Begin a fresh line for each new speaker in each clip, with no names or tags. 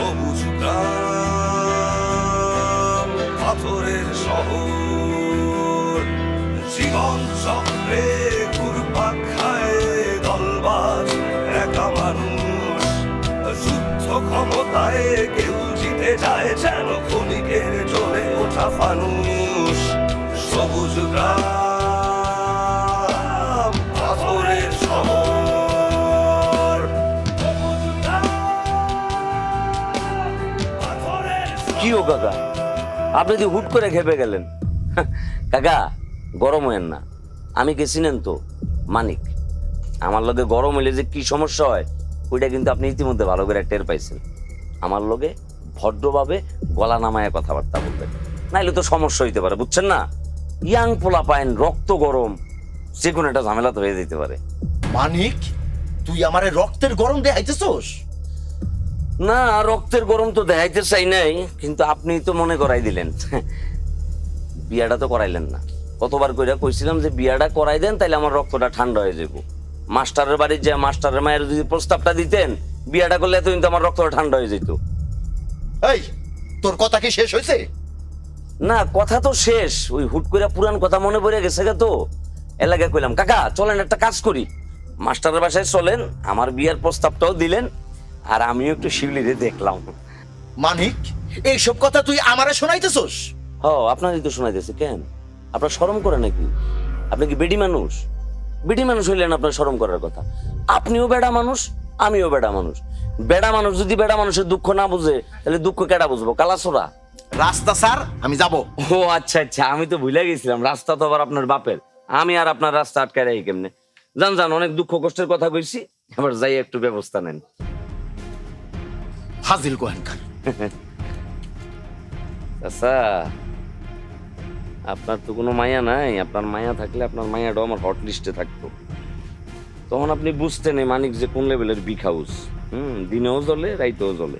সবুজ গ্রাম পাথরের শহর।
কাকা, আপনি যদি হুট করে খেপে গেলেন। কাকা, গরম হয়েন না। আমি কে চিনেন তো, মানিক। আমার লগে গরম হইলে যে কি সমস্যা হয়, ওইটা কিন্তু আপনি ইতিমধ্যে ভালো করে টের পাইছেন। আমার লগে ভদ্রভাবে গলা নামায় কথাবার্তা বলবেন। নাইলে তো সমস্যা হইতে পারে, বুঝছেন না? ইয়াং পোলা পায়েন রক্ত গরম, যে কোনো একটা ঝামেলা তো হয়ে যেতে পারে।
মানিক, তুই আমারে রক্তের গরম দেখাইতেছস?
না রক্তের গরম তো দেখাইতে চাই নাই কিন্তু আপনি তো মনে করাই দিলেন। বিয়াটা তো করাইলেন না। কতবার কইরা কইছিলাম যে বিয়াটা করাই দেন তাইলে আমার রক্তটা ঠান্ডা হয়ে যাব মাস্টারের বাড়ির যে মাস্টারের মায়ের যদি প্রস্তাবটা দিতেন বিয়াটা করলে তো কিন্তু আমার রক্তটা ঠান্ডা হয়ে যেত
এই তোর কথা কি শেষ হয়েছে
না কথা তো শেষ। ওই হুট করে পুরান কথা মনে পড়ে গেছে গে তো। এলাকায় কইলাম কাকা চলেন একটা কাজ করি। মাস্টারের বাসায় চলেন আমার বিয়ার প্রস্তাবটাও দিলেন। আর আমিও একটু শিউলিরে দেখলাম।
মানিক এইসব কথা তুই আমারে শোনাইতেছস?
হ আপনারই তো শোনাইতেছে কেন? আপনার শরম করে নাকি? আপনি কি বেডি মানুষ? বেডি মানুষ হইলেন আপনার শরম করার কথা। আপনিও বেডা মানুষ আমিও বেডা মানুষ। বেডা মানুষ যদি বেডা মানুষের দুঃখ না বুঝে তাহলে দুঃখ কেডা বুঝব? কালাসোরা।
রাস্তা স্যার আমি যাব।
ও আচ্ছা আচ্ছা আমি তো ভুলে গেছিলাম রাস্তা তো আবার আপনার বাপের। আমি আর আপনার রাস্তা আটকায় রাখি কেমনে? জান জান অনেক দুঃখ কষ্টের কথা কইছি এবার যাই একটু ব্যবস্থা নেন।
ফাজিল গোয়েনকার।
আচ্ছা আপনার তো কোনো মায়া নাই। আপনার মায়া থাকলে আপনার মায়াটাও আমার হট লিস্টে থাকতো। তখন আপনি বুঝতেন মানিক যে কোন লেভেলের বিগ হাউস হুম, দিনেও জ্বলে, রাইতেও জ্বলে।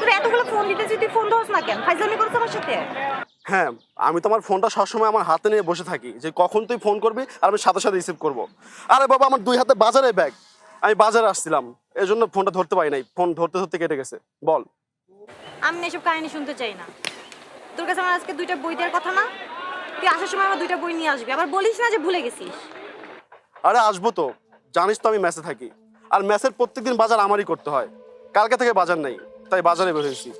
তোর এতগুলো ফোন দিতেছি তুই ফোন ধরছ না কেন? ফাইজলামি করছ আমার সাথে?
হ্যাঁ আমি তোমার ফোনটা সবসময় আমার হাতে নিয়ে বসে থাকি যে কখন তুই ফোন করবি আর আমি সাথে সাথে রিসিভ করব। আরে বাবা আমার দুই হাতে বাজারে ব্যাগ আমি বাজারে আসছিলাম এই জন্য ফোনটা ধরতে পারি নাই। ফোন ধরতে ধরতে কেটে গেছে। বল।
আমি এসব কাহিনী শুনতে চাই না। তোর কাছে আমার আজকে দুইটা বই দেওয়ার কথা না? তুই আসার সময় আমার দুইটা বই নিয়ে আসবি। আবার বলিস না যে ভুলে গেছিস।
আরে আসব তো। জানিস তো আমি মেসে থাকি। আর মেসের প্রত্যেকদিন বাজার আমারই করতে হয়। কালকে থেকে বাজার নাই। তাই বাজারে বেরিয়েছি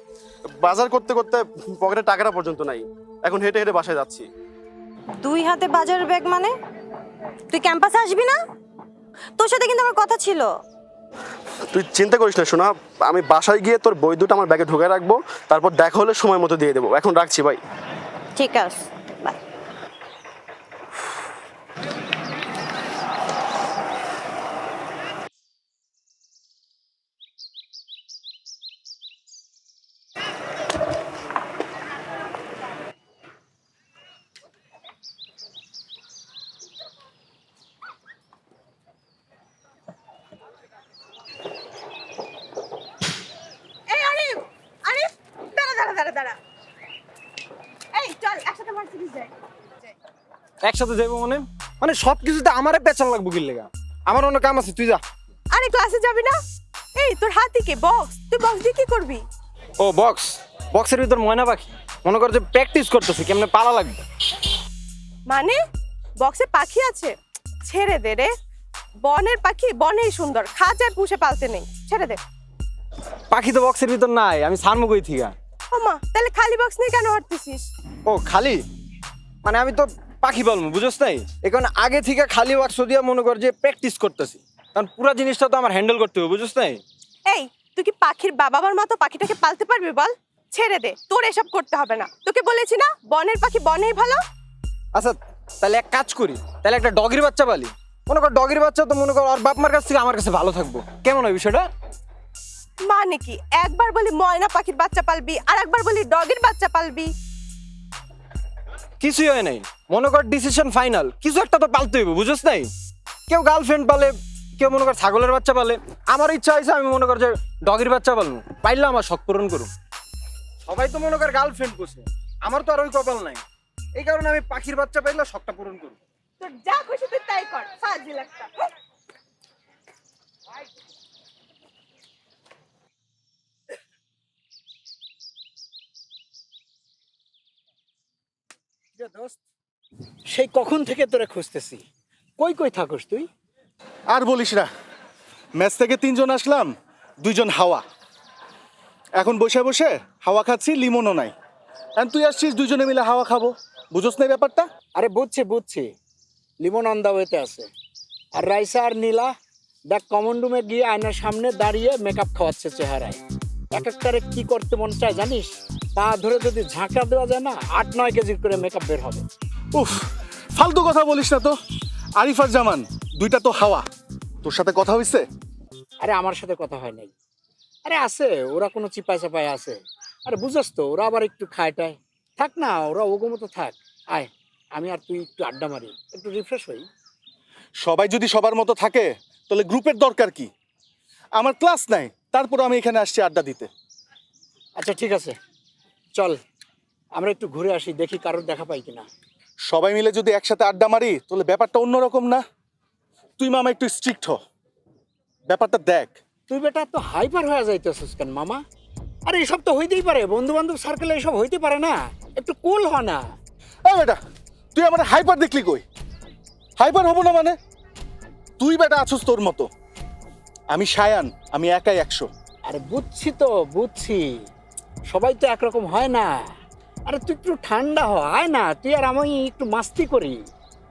বাজার করতে করতে পকেটে টাকাটা পর্যন্ত নাই। এখন হেঁটে হেঁটে বাসায় যাচ্ছি।
দুই হাতে বাজারের ব্যাগ মানে? তুই ক্যাম্পাসে আসবি না? তোর সাথে কিন্তু আমার কথা ছিল।
তুই চিন্তা করিস না শোনা আমি বাসায় গিয়ে তোর বই দুটো আমার ব্যাগে ঢুকে রাখব। তারপর দেখা হলে সময় মতো দিয়ে দেবো। এখন রাখছি ভাই।
ঠিক আছে বাই এই আরিফ আরিফ দাঁড়া দাঁড়া দাঁড়া দাঁড়া এই চল একসাথে মার্সিডিজ যাই
একসাথে যাইবো মানে? মানে সব কিছুতে আমারে পেছন লাগবো কি লেগা? আমার অন্য কাম আছে তুই যা।
আরে ক্লাসে যাবি না? এই তোর হাতে কে? বক্স তুই বক্স দিয়ে কি করবি?
ও বক্স বক্সের ভিতর ময়না পাখি? মনে কর যে প্র্যাকটিস করতেছে কেমনে পালা লাগবে?
মানে? বক্সে পাখি আছে? ছেড়ে দে রে। বনের পাখি বনেই সুন্দর। খাঁচায় পুষে পালতে নেই। ছেড়ে দে।
পাখি তো বক্সের ভিতর নাই আমি সারমু কই থিকা?
ও মা তাহলে খালি বক্স নিয়ে কেন হাঁটতেছিস?
ও খালি? মানে আমি তো পাখি পালমু বুঝছ নাই? এখানে আগে থেকে খালি বক্স দিয়া মনে কর যে প্র্যাকটিস করতেছি। কারণ পুরো জিনিসটা তো আমার হ্যান্ডেল করতে হবে বুঝছ নাই?
এই তুই কি পাখির বাবা মার মতো পাখিটাকে পালতে পারবি বল? ছেড়ে দে তোর এসব করতে হবে না। তোকে বলেছি না বনের পাখি বনেই ভালো।
আচ্ছা তাহলে এক কাজ করি তাহলে একটা ডগির বাচ্চা পালি। মনে কর ডগির বাচ্চা তো মনে কর আর বাপ মার কাছ থেকে আমার কাছে ভালো থাকব। কেমন হয় বিষয়টা?
মানে কি একবার বলি ময়না পাখির বাচ্চা পালবি আর একবার বলি ডগের বাচ্চা পালবি।
কিছুই হয় নাই। মনে কর ডিসিশন ফাইনাল কিছু একটা তো পালতে হইব বুঝছ নাই? কেউ গার্লফ্রেন্ড পালে, কেউ মনে কর ছাগলের বাচ্চা পালে। আমার ইচ্ছা হয়েছে আমি মনে কর যে ডগির বাচ্চা পালবো। পাইলে আমার শখ পূরণ করুন সবাই তো মনে কর গার্লফ্রেন্ড বসে আমার তো আর ওই কপাল নাই। এই কারণে আমি পাখির বাচ্চা পাইলে শখটা পূরণ
করুন যা খুশি তুই কর
দোস্ত। সেই কখন থেকে তোরে খুঁজতেছি। কই কই থাকস তুই?
আর বলিস না। ম্যাচ থেকে তিনজন আসলাম দুইজন হাওয়া। এখন বসে বসে হাওয়া খাচ্ছি লিমনও নাই। এখন তুই আসছিস দুজনে মিলে হাওয়া খাব। বুঝোস না ব্যাপারটা?
আরে বুঝছি বুঝছি। লিমন অন দা ওয়েতে আছে। আর রাইসা আর নীলা দেখ কমন রুমে গিয়ে আয়নার সামনে দাঁড়িয়ে মেকআপ খাওয়াচ্ছে চেহারায়। এক একটারে কি করতে মন চায় জানিস? পা ধরে যদি ঝাঁকা দেওয়া যায় না আট নয় কেজির করে মেকআপ বের হবে।
উফ ফালতু কথা বলিস না তো। আরিফ আর জামান দুইটা তো হাওয়া। তোর সাথে কথা হইছে?
আরে আমার সাথে কথা হয় নাই। আরে আছে ওরা কোনো চিপায় চাপায় আছে। আরে বুঝস তো ওরা আবার একটু খায় টায়। থাক না ওরা ওগো মতো থাক। আয় আমি আর তুই একটু আড্ডা মারি। একটু রিফ্রেশ হই।
সবাই যদি সবার মতো থাকে তাহলে গ্রুপের দরকার কি? আমার ক্লাস নাই তারপর আমি এখানে আসছি আড্ডা দিতে।
আচ্ছা ঠিক আছে। চল আমরা একটু ঘুরে আসি দেখি কারোর দেখা পাই কিনা।
সবাই মিলে যদি একসাথে আড্ডা মারি তাহলে ব্যাপারটা অন্যরকম না? তুই মামা একটু স্ট্রিক্ট হ। ব্যাপারটা দেখ।
তুই বেটা তো হাইপার হয়ে যাইতেছিস কেন মামা? আরে এসব তো হইতেই পারে বন্ধু বান্ধব সার্কেলে এসব হইতে পারে না। একটু কুল হ না।
এ বেটা তুই আমার হাইপার দেখলি কই? হাইপার হব না মানে? তুই বেটা আছিস তোর মতো। আমি সায়ান আমি একাই একশো।
আরে বুঝছি তো বুঝছি। সবাই তো একরকম হয় না। আরে তুই একটু ঠান্ডা হ আয় না তুই আর আমি একটু মাস্তি করি।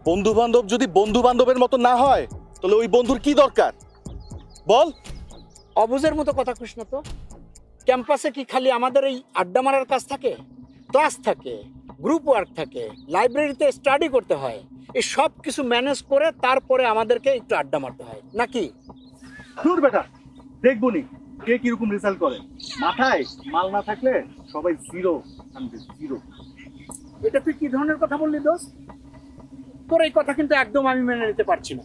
বন্ধু বান্ধব যদি বন্ধু বান্ধবের মতো না হয় তাহলে ওই বন্ধুর কি দরকার? বল।
অবুজের মতো কথা কৃষ্ণ না তো। ক্যাম্পাসে কি খালি আমাদের এই আড্ডা মারার কাজ থাকে? ক্লাস থাকে গ্রুপ ওয়ার্ক থাকে লাইব্রেরিতে স্টাডি করতে হয়। এই সব কিছু ম্যানেজ করে তারপরে আমাদেরকে একটু আড্ডা মারতে হয়। নাকি?
দূর বেটা দেখব নি। কে কীরকম রেজাল্ট করে? মাথায়? মাল না থাকলে সবাই জিরো জিরো
এটা তুই কি ধরনের কথা বললি দোষ তোর এই কথা কিন্তু একদম আমি মেনে নিতে পারছি না।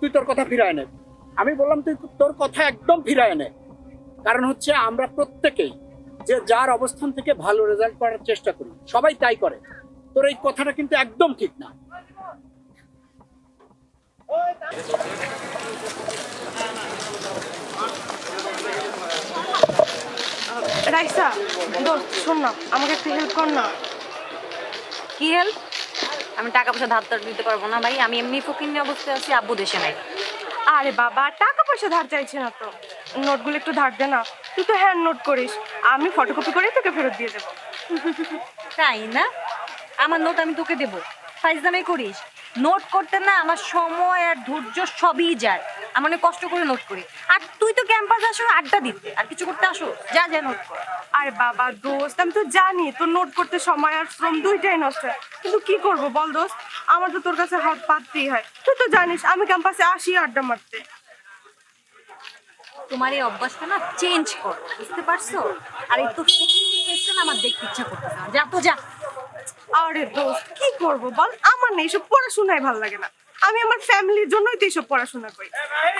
তুই তোর কথা ফিরায় নে। আমি বললাম তুই তোর কথা একদম ফিরায় নে। কারণ হচ্ছে আমরা প্রত্যেকেই যে যার অবস্থান থেকে ভালো রেজাল্ট করার চেষ্টা করি, সবাই তাই করে। তোর এই কথাটা কিন্তু একদম ঠিক না।
রাইসা দোস্ত শোন না আমাকে একটু হেল্প কর না।
কি হেল্প আমি টাকা পয়সা ধার ধার দিতে পারব না ভাই আমি এমনি ফকির নিয়ে অবস্থায় আছি আব্বু দেশে নাই।
আরে বাবা টাকা পয়সা ধার চাইছে না তো। নোটগুলো একটু ধার দে না। তুই তো হ্যান্ড নোট করিস। আমি ফটোকপি করে তোকে ফেরত দিয়ে দেবো।
তাই না? আমার নোট আমি তোকে দেবো। ফাইজদামে করিস। নোট করতে না আমার সময় আর ধৈর্য সবই যায়। আমি অনেক কষ্ট করে নোট করি। আর তুই তো ক্যাম্পাস আসো আড্ডা দিতে আর কিছু করতে আসো যা যা নোট কর।
আরে বাবা দোস্ত আমি তো জানি তোর নোট করতে সময় আর শ্রম দুইটাই নষ্ট। হয় কিন্তু কি করব বল দোস্ত? আমার তো তোর কাছে হাত পাততেই হয়। তুই তো জানিস আমি ক্যাম্পাসে আসি আড্ডা মারতে।
তোমার এই অভ্যাসটা না চেঞ্জ কর বুঝতে পারছ? আর এই তো না আমার দেখতে ইচ্ছা করতেছে না। যা তো যা।
আরে দোস্ত কি করব বল? আমার না এইসব পড়াশোনায় ভালো লাগে না। আমি আমার ফ্যামিলির জন্যই তো এইসব পড়াশোনা করি।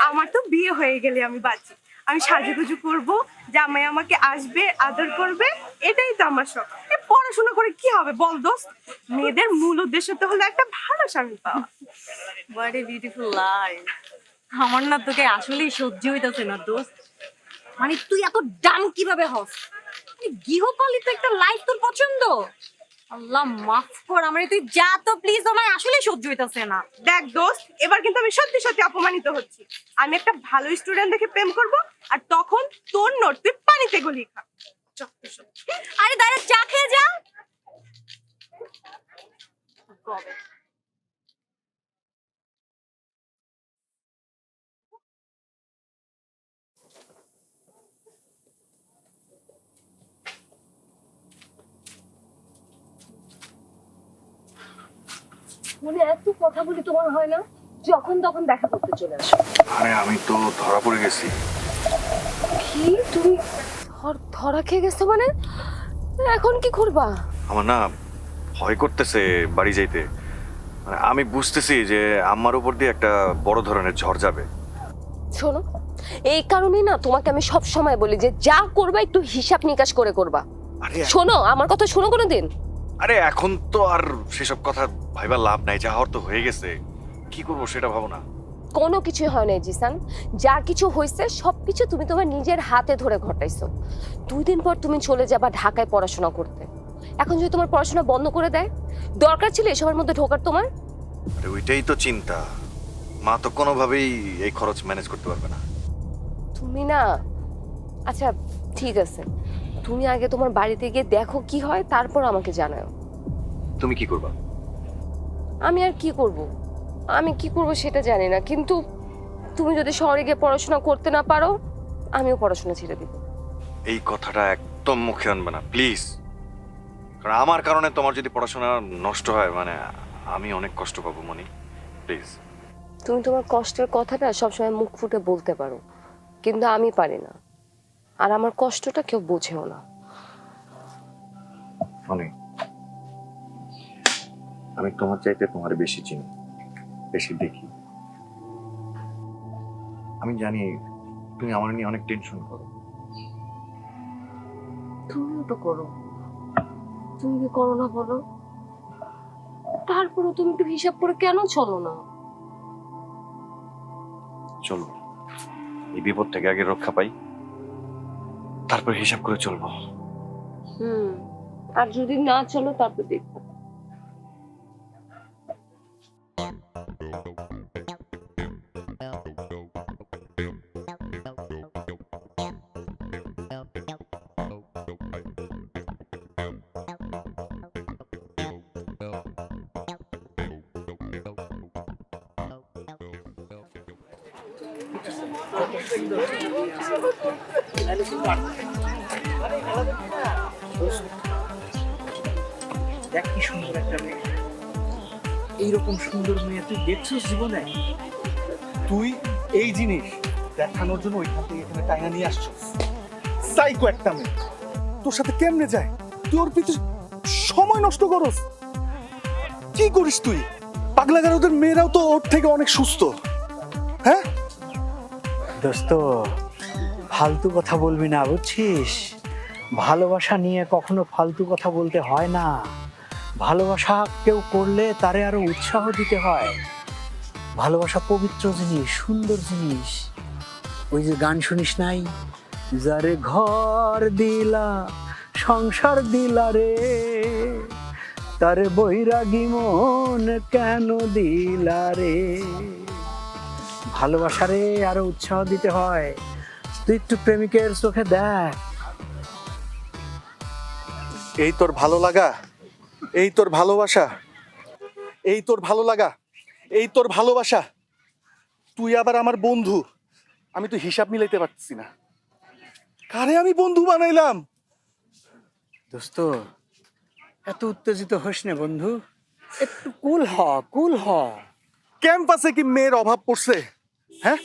আমার তো বিয়ে হয়ে গেলে আমি বাঁচি। আমি সাজুগুজু করব, জামাই আমাকে আসবে, আদর করবে, এটাই তো আমার শখ। পড়াশোনা করে কি হবে বল দোস্ত? মেয়েদের মূল উদ্দেশ্য তো হলো একটা ভালো স্বামী পাওয়া।
হোয়াট এ বিউটিফুল লাইফ আমার না তোকে আসলেই সহ্য হইতাছে না দোস্ত। মানে তুই এত ডান কীভাবে হস? গৃহপালিত একটা লাইফ তোর পছন্দ? আল্লাহ মাফ কর আমারে তুই যা তো প্লিজ আমার আসলে সহ্য হইতাছে না।
দেখ দোস্ত এবার কিন্তু আমি সত্যি সত্যি অপমানিত হচ্ছি। আমি একটা ভালো স্টুডেন্ট দেখে প্রেম করব আর তখন তোর নোট তুই পানিতে গলি খা।
আরে দাঁড়া চা খেয়ে যা।
ফোনে এত কথা বলি তোমার হয় না? যখন তখন দেখা করতে চলে আসো।
আরে আমি তো ধরা পড়ে গেছি।
কি? তুমি ধর- খেয়ে গেছো মানে? এখন কি করবা?
আমার না ভয় করতেছে বাড়ি যাইতে। মানে আমি বুঝতেছি যে আমার উপর দিয়ে একটা বড় ধরনের ঝড় যাবে।
শোনো এই কারণেই না তোমাকে আমি সব সময় বলি যে যা করবা একটু হিসাব নিকাশ করে করবা। শোনো আমার কথা শোনো কোনোদিন?
আরে এখন তো আর সেসব কথা ভাইবার লাভ নাই যা হওয়ার তো হয়ে গেছে। কি করব সেটা ভাবো না।
কোনো কিছু হয় নাই জিসান। যা কিছু হয়েছে সব কিছু তুমি তোমার নিজের হাতে ধরে ঘটাইছো। দুই দিন পর তুমি চলে যাবা ঢাকায় পড়াশোনা করতে। এখন যদি তোমার পড়াশোনা বন্ধ করে দেয় দরকার ছিল এসবের মধ্যে ঢোকার তোমার?
আরে ওইটাই তো চিন্তা। মা তো কোনোভাবেই এই খরচ ম্যানেজ করতে পারবে না।
তুমি না আচ্ছা ঠিক আছে। তুমি আগে তোমার বাড়িতে গিয়ে দেখো কি হয় তারপর আমাকে জানাও।
তুমি কি করবা?
আমি আর কি করব? আমি কি করব সেটা জানি না কিন্তু তুমি যদি শহরে গিয়ে পড়াশোনা করতে না পারো আমিও পড়াশোনা ছেড়ে দিব।
এই কথাটা একদম মুখে আনবে না প্লিজ। কারণ আমার কারণে তোমার যদি পড়াশোনা নষ্ট হয় মানে আমি অনেক কষ্ট পাবো মনি প্লিজ।
তুমি তোমার কষ্টের কথাটা সবসময় মুখ ফুটে বলতে পারো কিন্তু আমি পারি না। আর আমার কষ্টটা কেউ বোঝেও না।
মনি আমি তোমার চাইতে তোমার বেশি চিনি বেশি দেখি। আমি জানি তুমি আমার নিয়ে অনেক টেনশন করো।
তুমিও তো করো। তুমি কি করো না বলো? তারপরে তুমি একটু হিসাব করে কেন চলো না?
চলো এই বিপদ থেকে আগে রক্ষা পাই। তারপর হিসাব করে চলবো।
আর যদি না চলো তারপর দেখব।
দেখ কি সুন্দর একটা মেয়ে। এইরকম সুন্দর মেয়ে তুই দেখছিস জীবনে?
তুই এই জিনিস দেখানোর জন্য ওইখান থেকে এখানে টাইনা নিয়ে আসছিস সাইকো একটা মেয়ে। তোর সাথে কেমনে যায়? তুই ওর পিছনে সময় নষ্ট করস। কি করিস তুই? পাগলা গারদের মেয়েরাও তো ওর থেকে অনেক সুস্থ। হ্যাঁ?
দোস্ত ফালতু কথা বলবি না, বুঝছিস? ভালোবাসা নিয়ে কখনো ফালতু কথা বলতে হয় না। ভালোবাসা কেউ করলে তারে আরও উৎসাহ দিতে হয়। ভালোবাসা পবিত্র জিনিস, সুন্দর জিনিস। ওই যে গান শুনিস নাই? যারে ঘর দিলা, সংসার দিলা রে, তারে বৈরাগী মন কেন দিলা রে? ভালোবাসারে আরও উৎসাহ দিতে হয়। তুই একটু প্রেমিকের চোখে দেখ।
এই তোর ভালো লাগা এই তোর ভালোবাসা এই তোর ভালো লাগা এই তোর ভালোবাসা। তুই আবার আমার বন্ধু আমি তো হিসাব মিলাইতে পারছি না। কারে আমি বন্ধু বানাইলাম?
দোস্ত এত উত্তেজিত হোস না বন্ধু। একটু কুল হ কুল হ।
ক্যাম্পাসে কি মেয়ের অভাব পড়ছে? হ্যাঁ?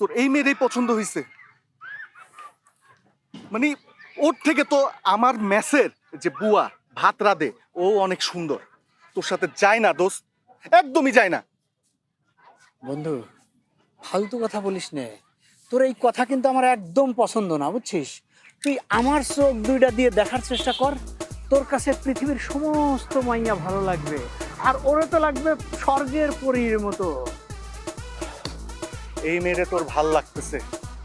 তোর এই মেয়েরই পছন্দ হয়েছে মানে ওর থেকে তো আমার মেসের যে বুয়া ভাত রাধে ও অনেক সুন্দর। তোর সাথে যায় না দোস্ত একদমই যায় না।
বন্ধু ফালতু কথা বলিস নে। তোর এই কথা কিন্তু আমার একদম পছন্দ না বুঝছিস? তুই আমার চোখ দুইটা দিয়ে দেখার চেষ্টা কর তোর কাছে পৃথিবীর সমস্ত মাইয়া ভালো লাগবে আর ওরে তো লাগবে স্বর্গের পরীর মতো।
এই মেয়েরে তোর ভালো লাগতেছে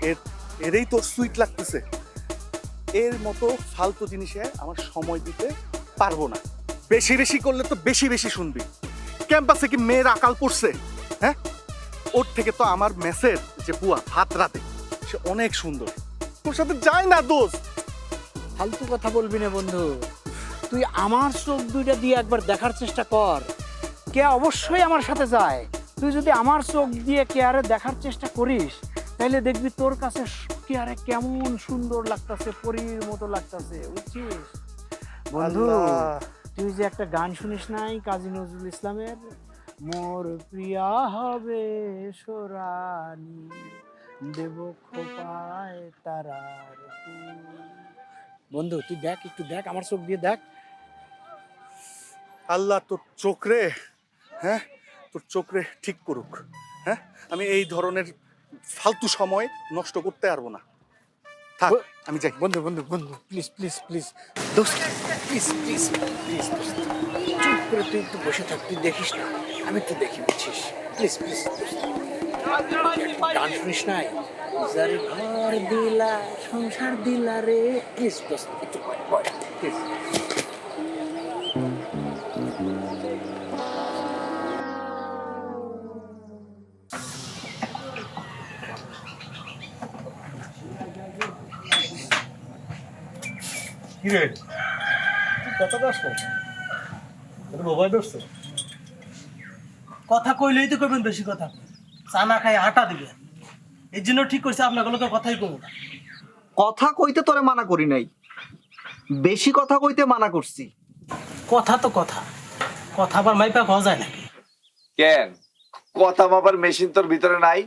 এর এরই তোর সুইট লাগতেছে। এর মতো ফালতু জিনিসে আমার সময় দিতে পারব না। বেশি বেশি করলে তো বেশি বেশি শুনবি। ক্যাম্পাসে কি মেয়ের আকাল পড়ছে? হ্যাঁ? ওর থেকে তো আমার মেসের যে বুয়া ভাত রাতে, সে অনেক সুন্দর। তোর সাথে যায় না দোষ।
ফালতু কথা বলবি না বন্ধু। তুই আমার চোখ দুইটা দিয়ে একবার দেখার চেষ্টা কর। কে অবশ্যই আমার সাথে যায়। তুই যদি আমার চোখ দিয়ে কেয়ারে দেখার চেষ্টা করিস তাহলে দেখবি তোর কাছে কেয়ারে কেমন সুন্দর লাগতাছে পরীর মতো লাগতাছে বুঝছিস? বন্ধু তুই যে একটা গান শুনিস নাই কাজী নজরুল ইসলামের? মোর প্রিয়া হবে সোরানি দেব খোপায় তারার। বন্ধু তুই দেখ একটু দেখ আমার চোখ দিয়ে দেখ।
আল্লাহ তোর চোখ রে হ্যাঁ? তোর চোখ রে ঠিক করুক হ্যাঁ? আমি এই ধরনের ফালতু সময় নষ্ট করতে পারব না। থাক আমি যাই।
বন্ধু বন্ধু বন্ধু প্লিজ প্লিজ প্লিজ দোস্ত প্লিজ প্লিজ প্লিজ চুপ করে তুই একটু বসে থাক তুই দেখিস না আমি একটু দেখি বুঝছিস প্লিজ প্লিজ গান শুনিস নাই? যারে ঘর দিলা সংসার দিলা রে প্লিজ দোস্ত একটু বয়
কথা আসলো মোবাইল ধরছে
কথা কইলেই তো কইবেন বেশি কথা। চা না খাই আটা দিবেন এর জন্য ঠিক করছে আপনার লোকের কথাই কমু না।
কথা কইতে তোরে মানা করি নাই। বেশি কথা কইতে মানা করছি।
কথা তো কথা। কথা আবার মাইপা খাওয়া যায় নাকি?
কেন? কথা মাপার মেশিন তোর ভিতরে নাই?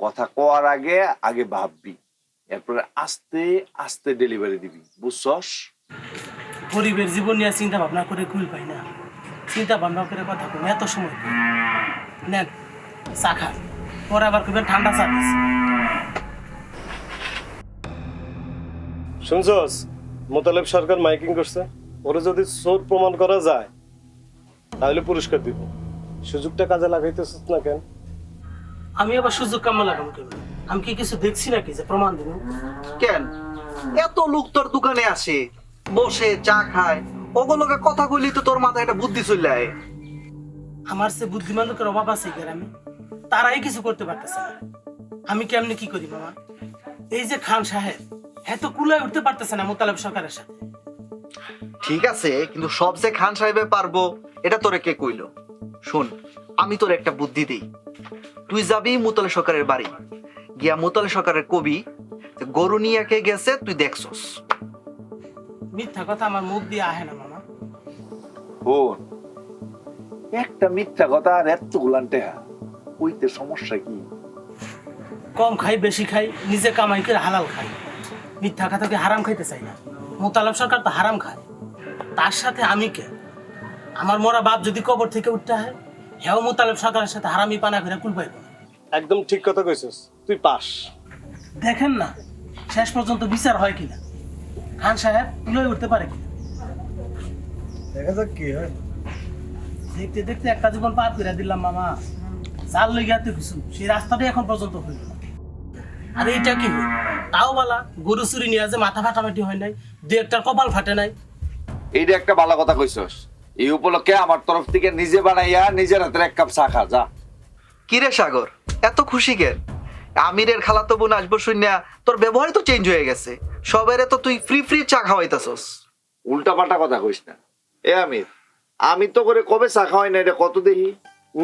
কথা কোয়ার আগে আগে ভাববি। এরপরে আস্তে আস্তে ডেলিভারি দিবি বুঝছস?
গরিবের জীবন নিয়ে চিন্তা ভাবনা করে কুল পাই না। চিন্তা ভাবনা করে কথা কম এত সময় নেন চা খান পরে আবার কইবেন ঠান্ডা চা দিছি।
শুনছস? মোতালেব সরকার মাইকিং করছে ওরে যদি চোর প্রমাণ করা যায় তাহলে পুরস্কার দিব। সুযোগটা কাজে লাগাইতেছিস না কেন?
আমি আবার সুযোগ কামে লাগাম কেমন আমি কি কিছু দেখছি নাকি? যে প্রমাণ দিব।
কেন? এত লোক তোর দোকানে আসে বসে চা খায়। ওগুলোকে কথা কইলি তো তোর মাথায় একটা বুদ্ধি চলে আয়।
আমার সে বুদ্ধিমান লোকের অভাব আছে গ্রামে তারাই কিছু করতে পারতেছে না। আমি কেমনি কি করি মামা এই যে খান সাহেব হ্যাঁ তো কুলায় উঠতে পারতেছে না মোতালেব সরকারের সাথে।
ঠিক আছে কিন্তু সব যে খান সাহেবে পারব এটা তোরে কে কইলো? শোন আমি তোর একটা বুদ্ধি দিই। তুই যাবি মুতলে সরকারের বাড়ি। গিয়া মুতলে সরকারের কবি গরু নিয়ে কে গেছে তুই দেখছস।
মিথ্যা কথা আমার মুখ দিয়ে আহে না মামা।
একটা মিথ্যা কথা আর এত গুলানটে ওইতে সমস্যা কি?
কম খাই বেশি খাই নিজে কামাই করে হালাল খাই। মিথ্যা কথাকে হারাম খাইতে চাই না? মোতালেব সরকার তো হারাম খায়। তার সাথে আমি কে? আমার মরা বাপ যদি কবর থেকে উঠতে হয় হেও মোতালেব সরকারের সাথে হারামি পানা করে কুল পাইব
একদম ঠিক কথা কইছিস। তুই পাস।
দেখেন না শেষ পর্যন্ত বিচার হয় কিনা? খান সাহেব তুলে উঠতে পারে কিনা?
দেখা যাক কি হয়।
দেখতে দেখতে একটা জীবন পার করে দিলাম মামা। চাল লই গিয়া তো কিছু সেই রাস্তাটাই এখন পর্যন্ত হইল না। আর এইটা কি তাও বালা গরু চুরি নিয়ে যে মাথা ফাটাফাটি হয় নাই দু একটা কপাল ফাটে নাই।
এইটা একটা বালা কথা কইছস। এই উপলক্ষে আমার তরফ থেকে নিজে বানাইয়া নিজের হাতের এক কাপ চা খা যা।
কিরে সাগর এত খুশি কেন? আমিরের খালাতো বোন আসব শুনিয়া তোর ব্যবহারই তো চেঞ্জ হয়ে গেছে। সবাইরে তো তুই ফ্রি ফ্রি চা খাওয়াইতাছস।
উল্টা পাল্টা কথা কইস না। এ আমির আমি তো করে কবে চা খাওয়াই না এটা কত দেখি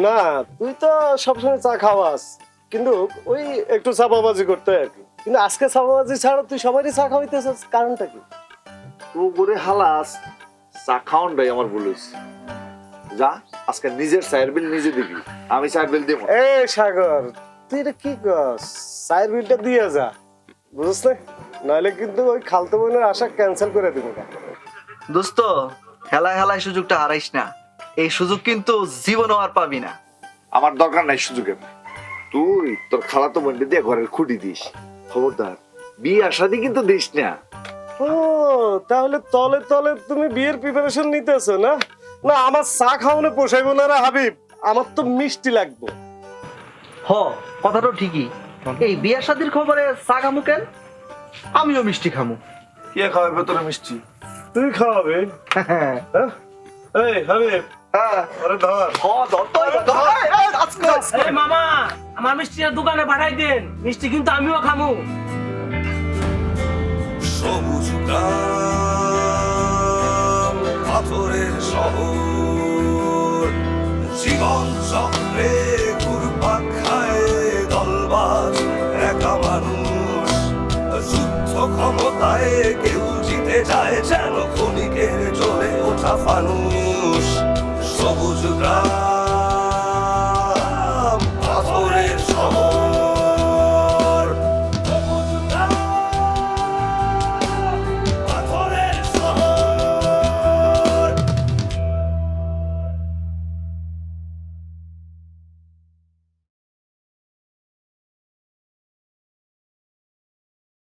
না তুই তো সবসময় চা খাওয়াস। কিন্তু ওই একটু চাপাবাজি করতে আর কি। কিন্তু আজকে চাপাবাজি ছাড়া তুই সবারই চা খাওয়াইতেছিস কারণটা কি?
তো করে হালাস চা খাওয়ানটাই আমার ভুল হয়েছে যা আজকে নিজের চায়ের বিল নিজে দিবি আমি চায়ের বিল দিব।
এ সাগর তুই এটা কি চায়ের বিলটা দিয়ে যা বুঝছ? নাহলে কিন্তু ওই খালতো বোনের আশা ক্যান্সেল করে দিব
দোস্ত হেলায় হেলায় সুযোগটা হারাইস না। এই সুযোগ কিন্তু জীবনও আর পাবি না।
আমার দরকার নাই সুযোগের। তুই তোর খালাতো বোনটা দিয়ে ঘরের খুঁটি দিস। খবরদার বিয়ে আসাদি কিন্তু দিস না।
ও তাহলে তলে তলে তুমি বিয়ের প্রিপারেশন নিতেছো না? না আমার চা খাওয়ানো পোষাইবো না রে হাবিব। আমার তো মিষ্টি লাগবে।
হ কথাটা ঠিকই। এই বিয়া শাদির খবরে চা খামু কেন? আমিও মিষ্টি খামু।
কে খাওয়াবে তোর মিষ্টি?
তুই খাওয়াবে? হ্যাঁ? এই
হ্যাঁ।
ধর।
ধর ধর, এই, আজকে।
এই মামা আমার মিষ্টির দোকানে পাঠাই দেন। মিষ্টি কিন্তু আমিও খামু।
সবুজ পাথরের শহর। ফানুষ সবুজ গ্রাম